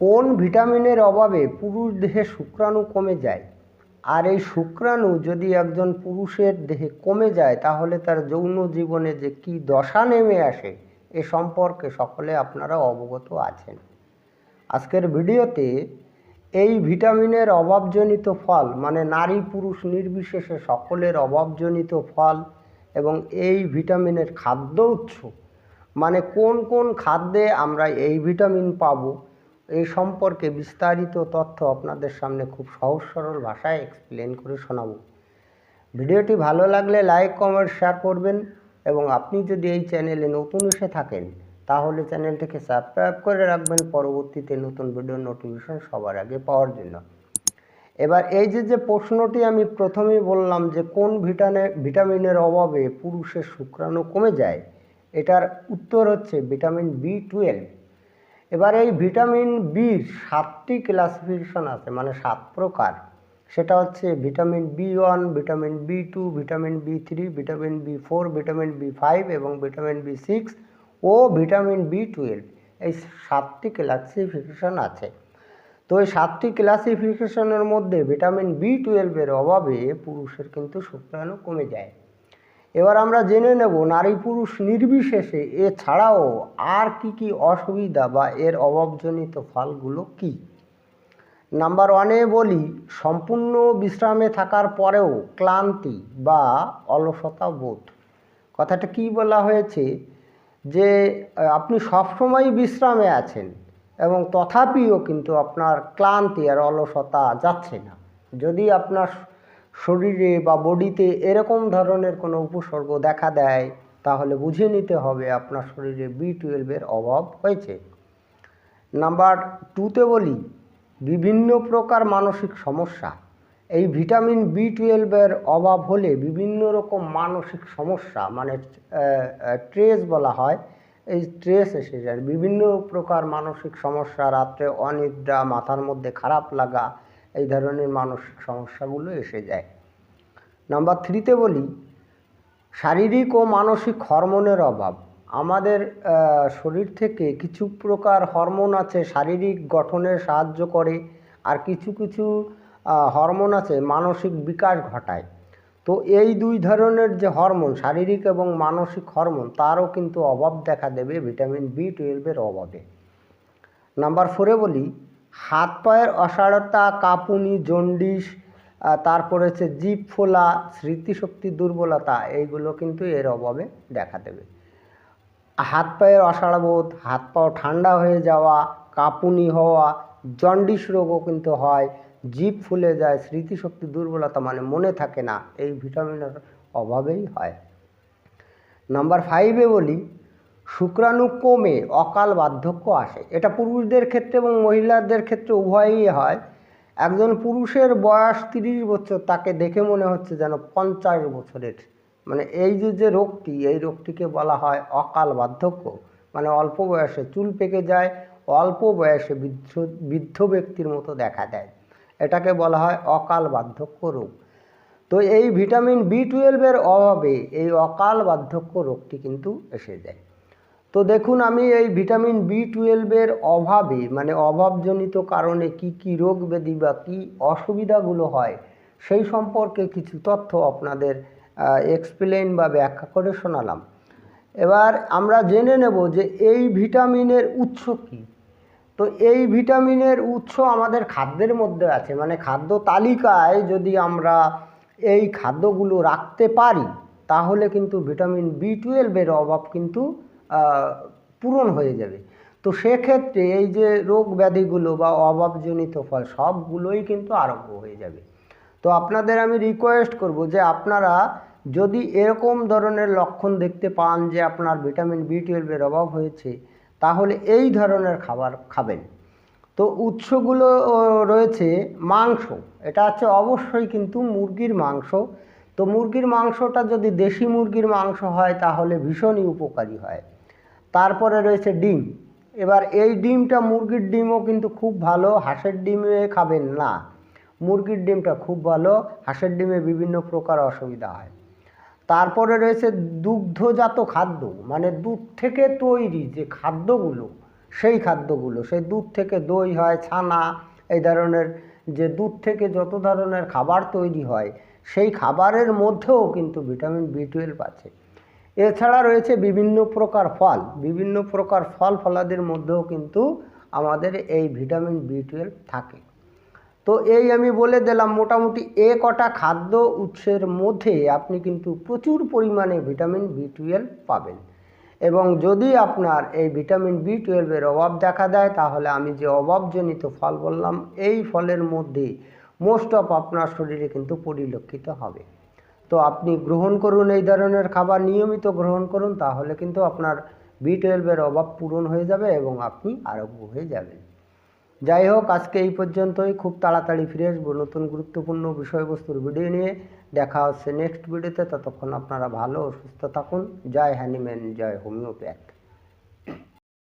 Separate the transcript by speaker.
Speaker 1: কোন ভিটামিনের অভাবে পুরুষ দেহে শুক্রাণু কমে যায়? আর এই শুক্রাণু যদি একজন পুরুষের দেহে কমে যায়, তাহলে তার যৌন জীবনে যে কি দশা নেমে আসে, এ সম্পর্কে সকলে আপনারা অবগত আছেন। আজকের ভিডিওতে এই ভিটামিনের অভাবজনিত ফল মানে নারী পুরুষ নির্বিশেষে সকলের অভাবজনিত ফল এবং এই ভিটামিনের খাদ্য উৎস মানে কোন কোন খাদ্যে আমরা এই ভিটামিন পাবো এই সম্পর্কে বিস্তারিত তথ্য আপনাদের সামনে খুব সহজ সরল ভাষায় এক্সপ্লেন করে শোনাবো। ভিডিওটি ভালো লাগলে লাইক কমেন্ট শেয়ার করবেন এবং আপনি যদি এই চ্যানেলে নতুন এসে থাকেন, তাহলে চ্যানেলটিকে সাবস্ক্রাইব করে রাখবেন। পরবর্তীতে নতুন ভিডিও নোটিফিকেশন সবার আগে পাওয়ার জন্য। এবার এই যে যে প্রশ্নটি আমি প্রথমেই বললাম যে, কোন ভিটানে, ভিটামিনের অভাবে পুরুষের শুক্রাণু কমে যায়, এটার উত্তর হচ্ছে ভিটামিন বি টুয়েলভ এবার এই ভিটামিন বির সাতটি ক্লাসিফিকেশন আছে মানে সাত প্রকার। সেটা হচ্ছে vitamin B one vitamin B two vitamin B three vitamin B four vitamin B five এবং ভিটামিন বি সিক্স ও ভিটামিন বি টুয়েলভ এই সাতটি ক্লাসিফিকেশন আছে। তো এই সাতটি ক্লাসিফিকেশনের মধ্যে ভিটামিন বি টুয়েলভের অভাবে পুরুষের কিন্তু শুক্রাণু কমে যায়। এবার আমরা জেনে নেব নারী পুরুষ নির্বিশেষে এছাড়াও আর কি কি অসুবিধা বা এর অভাবজনিত ফলগুলো কি? নাম্বার ওয়ানে বলি, সম্পূর্ণ বিশ্রামে থাকার পরেও ক্লান্তি বা অলসতা বোধ। কথাটা কি বলা হয়েছে? যে আপনি সবসময় বিশ্রামে আছেন এবং তথাপিও কিন্তু আপনার ক্লান্তি আর অলসতা যাচ্ছে না। যদি আপনার শরীরে বা বডিতে এরকম ধরনের কোনো উপসর্গ দেখা দেয়, তাহলে বুঝে নিতে হবে আপনার শরীরে বি টুয়েলভের অভাব হয়েছে। নাম্বার টুতে বলি, বিভিন্ন প্রকার মানসিক সমস্যা। এই ভিটামিন বি টুয়েলভের অভাব হলে বিভিন্ন রকম মানসিক সমস্যা মানে ট্রেস বলা হয়, এই ট্রেস এসে যায়। বিভিন্ন প্রকার মানসিক সমস্যা, রাত্রে অনিদ্রা, মাথার মধ্যে খারাপ লাগা, এই ধরনের মানসিক সমস্যাগুলো এসে যায়। নাম্বার থ্রিতে বলি, শারীরিক ও মানসিক হরমোনের অভাব। আমাদের শরীর থেকে কিছু প্রকার হরমোন আছে, শারীরিক গঠনে সাহায্য করে, আর কিছু কিছু হরমোন আছে, মানসিক বিকাশ ঘটায়। তো এই দুই ধরনের যে হরমোন, শারীরিক এবং মানসিক হরমোন, তারও কিন্তু অভাব দেখা দেবে ভিটামিন বি টুয়েলভের অভাবে। নাম্বার ফোরে বলি, হাত পায়ের অসাড়তা, কাঁপুনি জন্ডিস তারপরে হচ্ছে জিভ ফোলা স্মৃতিশক্তির দুর্বলতা, এইগুলো কিন্তু এর অভাবে দেখা দেবে। হাত পায়ের অসাড়বোধ, হাত পাও ঠান্ডা হয়ে যাওয়া, কাঁপুনি হওয়া, জন্ডিস রোগও কিন্তু হয় জিভ ফুলে যায়, স্মৃতিশক্তি, দুর্বলতা মানে মনে থাকে না, এই ভিটামিনের অভাবেই হয়। নাম্বার ফাইভে বলি, শুক্রাণু কমে অকাল বার্ধক্য আসে। এটা পুরুষদের ক্ষেত্রে এবং মহিলাদের ক্ষেত্রে উভয়ই হয়। একজন পুরুষের বয়স তিরিশ বছর, তাকে দেখে মনে হচ্ছে যেন পঞ্চাশ বছরের। মানে এই যে যে রোগটি, এই রোগটিকে বলা হয় অকাল বার্ধক্য। মানে অল্প বয়সে চুল পেকে যায়, অল্প বয়সে বৃদ্ধ বৃদ্ধ ব্যক্তির মতো দেখা দেয় এটাকে বলা হয় অকাল বার্ধক্য রোগ। তো এই ভিটামিন বি টুয়েলভের অভাবে এই অকাল বার্ধক্য রোগটি কিন্তু এসে যায়। তো দেখুন, আমি এই ভিটামিন বি টুয়েলভের অভাবে মানে অভাবজনিত কারণে কি কি রোগ ব্যাধি বা কী অসুবিধাগুলো হয়, সেই সম্পর্কে কিছু তথ্য আপনাদের এক্সপ্লেন বা ব্যাখ্যা করে শোনালাম। এবার আমরা জেনে নেব যে এই ভিটামিনের উৎস কী। তো এই ভিটামিনের উৎস আমাদের খাদ্যের মধ্যে আছে মানে খাদ্য তালিকায় যদি আমরা এই খাদ্যগুলো রাখতে পারি, তাহলে কিন্তু ভিটামিন বি টুয়েলভের অভাব কিন্তু পূরণ হয়ে যাবে। তো সেক্ষেত্রে এই যে রোগ ব্যাধিগুলো বা অভাবজনিত ফল, সবগুলোই কিন্তু আরোগ্য হয়ে যাবে। তো আপনাদের আমি রিকোয়েস্ট করব যে আপনারা যদি এরকম ধরনের লক্ষণ দেখতে পান যে আপনার ভিটামিন বি টুয়েলভের অভাব হয়েছে, তাহলে এই ধরনের খাবার খাবেন। তো উৎসগুলো রয়েছে মাংস, এটা হচ্ছে অবশ্যই কিন্তু মুরগির মাংস। তো মুরগির মাংসটা যদি দেশি মুরগির মাংস হয়, তাহলে ভীষণই উপকারী হয়। তারপরে রয়েছে ডিম। এবার এই ডিমটা মুরগির ডিমও কিন্তু খুব ভালো, হাঁসের ডিমে খাবেন না। মুরগির ডিমটা খুব ভালো, হাঁসের ডিমে বিভিন্ন প্রকার অসুবিধা হয়। তারপরে রয়েছে দুগ্ধজাত খাদ্য মানে দুধ থেকে তৈরি যে খাদ্যগুলো, সেই খাদ্যগুলো, সেই দুধ থেকে দই হয়, ছানা, এই ধরনের যে দুধ থেকে যত ধরনের খাবার তৈরি হয়, সেই খাবারের মধ্যেও কিন্তু ভিটামিন বি টুয়েলভ আছে। এছাড়া রয়েছে বিভিন্ন প্রকার ফল, বিভিন্ন প্রকার ফল ফলাদির মধ্যেও কিন্তু আমাদের এই ভিটামিন বি টুয়েলভ থাকে। তো এই আমি বলে দিলাম, মোটামুটি এ কটা খাদ্য উৎসের মধ্যে আপনি কিন্তু প্রচুর পরিমাণে ভিটামিন বি টুয়েলভ পাবেন। এবং যদি আপনার এই ভিটামিন বি টুয়েলভের অভাব দেখা দেয়, তাহলে আমি যে অভাবজনিত ফল বললাম, এই ফলের মধ্যে মোস্ট অফ আপনার শরীরে কিন্তু পরিলক্ষিত হবে। তো আপনি গ্রহণ করুন এই ধরনের খাবার, নিয়মিত গ্রহণ করুন, তাহলে কিন্তু আপনার বি টুয়েলভের অভাব পূরণ হয়ে যাবে এবং আপনি আরোগ্য হয়ে যাবেন। যাই হোক, আজকে এই পর্যন্তই। খুব তাড়াতাড়ি ফিরে আসব নতুন গুরুত্বপূর্ণ বিষয়বস্তুর ভিডিও নিয়ে। দেখা হচ্ছে নেক্সট ভিডিওতে ততক্ষণ আপনারা ভালো সুস্থ থাকুন। জয় হ্যানিম্যান জয় হোমিওপ্যাথ।